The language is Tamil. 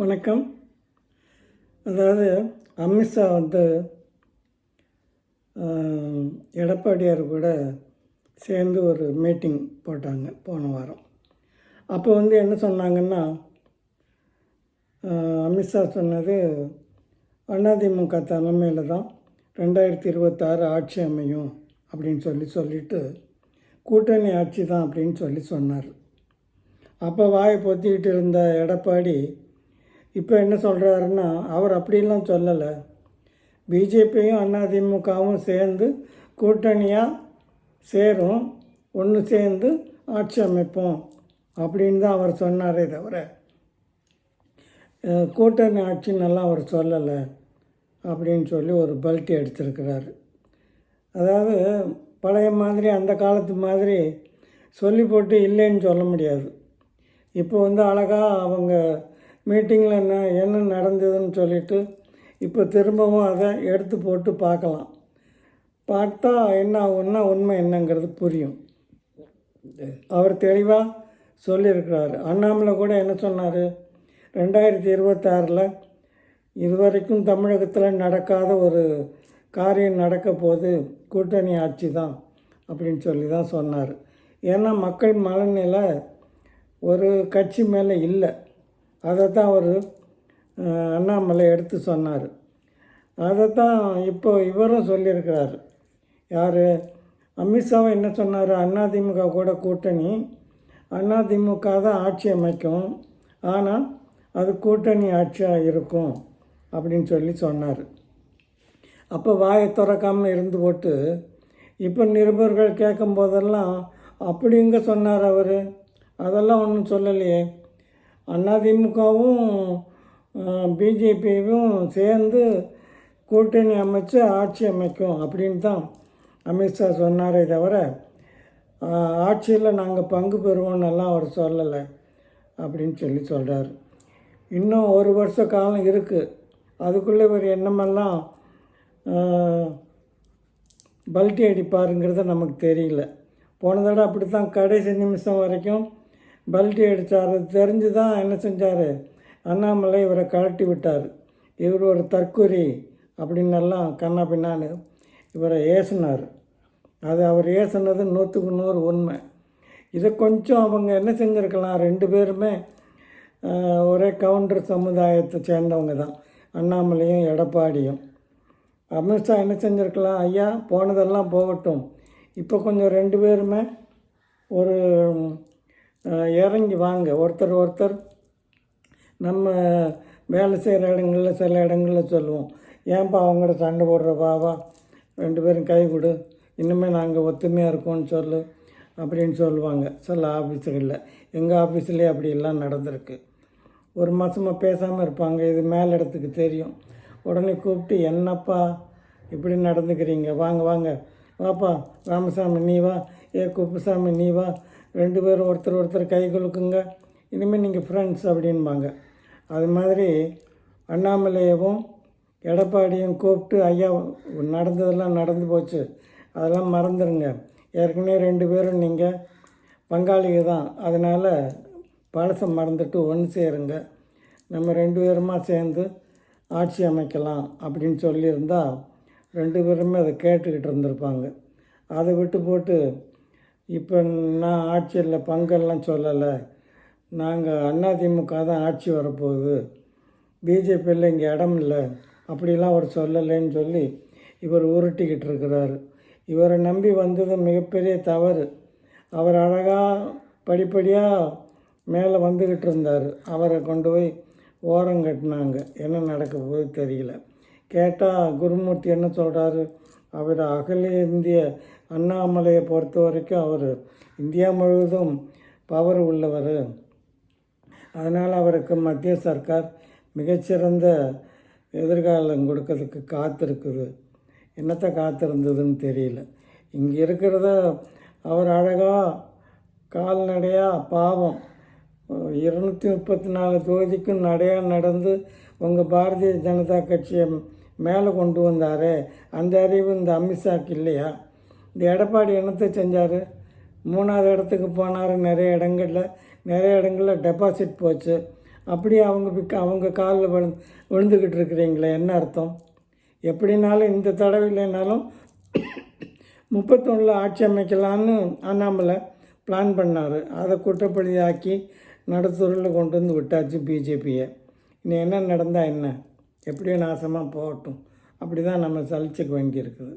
வணக்கம். அதாவது அமித்ஷா வந்து எடப்பாடியார் கூட சேர்ந்து ஒரு மீட்டிங் போட்டாங்க போன வாரம். அப்போ வந்து என்ன சொன்னாங்கன்னா அமித்ஷா சொன்னது அதிமுக தலைமையில் தான் ரெண்டாயிரத்தி இருபத்தாறு ஆட்சி அமையும் அப்படின்னு சொல்லி சொல்லிட்டு கூட்டணி ஆட்சி தான் அப்படின்னு சொல்லி சொன்னார். அப்போ வாயை பொத்திக்கிட்டு இருந்த எடப்பாடி இப்போ என்ன சொல்கிறாருன்னா அவர் அப்படிலாம் சொல்லலை. பிஜேபியும் அதிமுகவும் சேர்ந்து கூட்டணியாக சேரும் ஒன்று சேர்ந்து ஆட்சி அமைப்போம் அப்படின்னு தான் அவர் சொன்னாரே தவிர கூட்டணி ஆட்சின்னெல்லாம் அவர் சொல்லலை அப்படின்னு சொல்லி ஒரு பல்ட்டி அடிச்சிருக்கிறாரு. அதாவது பழைய மாதிரி அந்த காலத்து மாதிரி சொல்லி போட்டு இல்லைன்னு சொல்ல முடியாது. இப்போ வந்து அழகாக அவங்க மீட்டிங்கில் என்ன என்ன நடந்ததுன்னு சொல்லிட்டு இப்போ திரும்பவும் அதை எடுத்து போட்டு பார்க்கலாம். பார்த்தா என்ன ஆகும்னா உண்மை என்னங்கிறது புரியும். அவர் தெளிவாக சொல்லியிருக்கிறார். அண்ணாமலை கூட என்ன சொன்னார்? ரெண்டாயிரத்தி இருபத்தாறில் இதுவரைக்கும் தமிழகத்தில் நடக்காத ஒரு காரியம் நடக்க போது கூட்டணி ஆட்சி தான் அப்படின்னு சொல்லி தான் சொன்னார். ஏன்னா மக்கள் மனநிலை ஒரு கட்சி மேலே இல்லை. அதை தான் அவர் அண்ணாமலை எடுத்து சொன்னார். அதை தான் இப்போ இவரும் சொல்லியிருக்கிறாரு. யார்? அமித்ஷாவும் என்ன சொன்னார்? அதிமுக கூட கூட்டணி அதிமுக தான் ஆட்சி அமைக்கும் ஆனால் அது கூட்டணி ஆட்சியாக இருக்கும் அப்படின்னு சொல்லி சொன்னார். அப்போ வாயை திறக்காமல் இருந்து போட்டு இப்போ நிருபர்கள் கேட்கும் போதெல்லாம் அப்படிங்க சொன்னார் அவர். அதெல்லாம் ஒன்றும் சொல்லலையே. அதிமுகவும் பிஜேபியும் சேர்ந்து கூட்டணி அமைச்சு ஆட்சி அமைக்கும் அப்படின்னு தான் அமித்ஷா சொன்னாரே தவிர ஆட்சியில் நாங்கள் பங்கு பெறுவோன்னெல்லாம் அவர் சொல்லலை அப்படின்னு சொல்லி சொல்கிறார் இன்னும் ஒரு வருஷ காலம் இருக்குது அதுக்குள்ளே இவர் என்னமெல்லாம் பல்ட்டி அடிப்பாருங்கிறது நமக்கு தெரியல. போன தடவை அப்படி தான் கடைசி நிமிஷம் வரைக்கும் பல்ட்டி அடித்தார் தெரிஞ்சு தான் என்ன செஞ்சார்? அண்ணாமலை இவரை கழட்டி விட்டார். இவர் ஒரு தற்கொலை அப்படின்னெல்லாம் கண்ணா பின்னான்னு இவரை ஏசினார். அது அவர் ஏசுனது நூற்றுக்கு நூறு உண்மை. இதை கொஞ்சம் அவங்க என்ன செஞ்சுருக்கலாம்? ரெண்டு பேருமே ஒரே கவுண்டர் சமுதாயத்தை சேர்ந்தவங்க தான். அண்ணாமலையும் எடப்பாடியும். அமித்ஷா என்ன செஞ்சுருக்கலாம்? ஐயா போனதெல்லாம் போகட்டும். இப்போ கொஞ்சம் ரெண்டு பேருமே ஒரு இறங்கி வாங்க. ஒருத்தர் ஒருத்தர் நம்ம வேலை செய்கிற இடங்களில் சில இடங்களில் சொல்லுவோம். ஏன்பா அவங்களோட சண்டை போடுற பாவா? ரெண்டு பேரும் கை கொடு. இன்னுமே நாங்கள் ஒத்துமையாக இருக்கோம்னு சொல்லு அப்படின்னு சொல்லுவாங்க. சில ஆஃபீஸுகளில் எங்கள் ஆஃபீஸ்லேயே அப்படி எல்லாம் நடந்திருக்கு. ஒரு மாதமாக பேசாமல் இருப்பாங்க. இது மேல் இடத்துக்கு தெரியும். உடனே கூப்பிட்டு என்னப்பா இப்படி நடந்துக்கிறீங்க? வாங்க வாங்க. வாப்பா ராமசாமி நீ வா. ஏ குப்புசாமி நீ வா. ரெண்டு பேரும் ஒருத்தர் ஒருத்தர் கை கொடுக்குங்க இனிமேல் நீங்கள் ஃப்ரெண்ட்ஸ் அப்படின்பாங்க. அது மாதிரி அண்ணாமலையவும் எடப்பாடியும் கூப்பிட்டு ஐயா நடந்ததெல்லாம் நடந்து போச்சு. அதெல்லாம் மறந்துடுங்க ஏற்கனவே ரெண்டு பேரும் நீங்கள் பங்காளிக தான். அதனால் பழசை மறந்துட்டு ஒன்று சேருங்க. நம்ம ரெண்டு பேருமா சேர்ந்து ஆட்சி அமைக்கலாம். அப்படின்னு சொல்லியிருந்தால் ரெண்டு பேருமே அதை கேட்டுக்கிட்டு இருந்திருப்பாங்க. அதை விட்டு போட்டு இப்போ நான் ஆட்சியில் பங்கெல்லாம் சொல்லலை. நாங்கள் அதிமுக தான் ஆட்சி வரப்போகுது. பிஜேபியில் இங்கே இடம் இல்லை. அப்படிலாம் அவர் சொல்லலைன்னு சொல்லி இவர் உருட்டிக்கிட்டு இருக்கிறாரு. இவரை நம்பி வந்தது மிகப்பெரிய தவறு. அவர் அழகாக படிப்படியாக மேலே வந்துக்கிட்டு இருந்தார். அவரை கொண்டு போய் ஓரம் கட்டினாங்க. என்ன நடக்க போது தெரியல. கேட்டால் குருமூர்த்தி என்ன சொல்கிறாரு அவர் அகில இந்திய அண்ணாமலையை பொறுத்த வரைக்கும் அவர் இந்தியா முழுவதும் பவர் உள்ளவர். அதனால் அவருக்கு மத்திய சர்க்கார் மிகச்சிறந்த எதிர்காலம் கொடுக்கறதுக்கு காத்திருக்குது. என்னத்தை காத்திருந்ததுன்னு தெரியல. இங்கே இருக்கிறத அவர் அழகாக கால்நடையாக பாவம் இருநூற்றி முப்பத்தி நாலு தொகுதிக்கும் நடையாக நடந்து உங்கள் பாரதிய ஜனதா கட்சியை மேலே கொண்டு வந்தாரே அந்த அறிவு இந்த அமித்ஷாக்கு இல்லையா? இந்த எடப்பாடி என்னத்தை செஞ்சார்? மூணாவது இடத்துக்கு போனார் நிறைய இடங்களில். நிறைய இடங்களில் டெபாசிட் போச்சு. அப்படியே அவங்க அவங்க காலில் விழு விழுந்துக்கிட்டு இருக்கிறீங்களே என்ன அர்த்தம்? எப்படினாலும் இந்த தடவை இல்லைனாலும் முப்பத்தொன்னில் ஆட்சி அமைக்கலான்னு அண்ணாமலை பிளான் பண்ணார். அதை குற்றப்படியாக்கி நடுத்தூரில் கொண்டு வந்து விட்டாச்சு பிஜேபியை. இன்னும் என்ன நடந்தால் என்ன? எப்படியும் நாசமாக போகட்டும். அப்படி தான் நம்ம சலிச்சுக்க வேண்டியிருக்குது.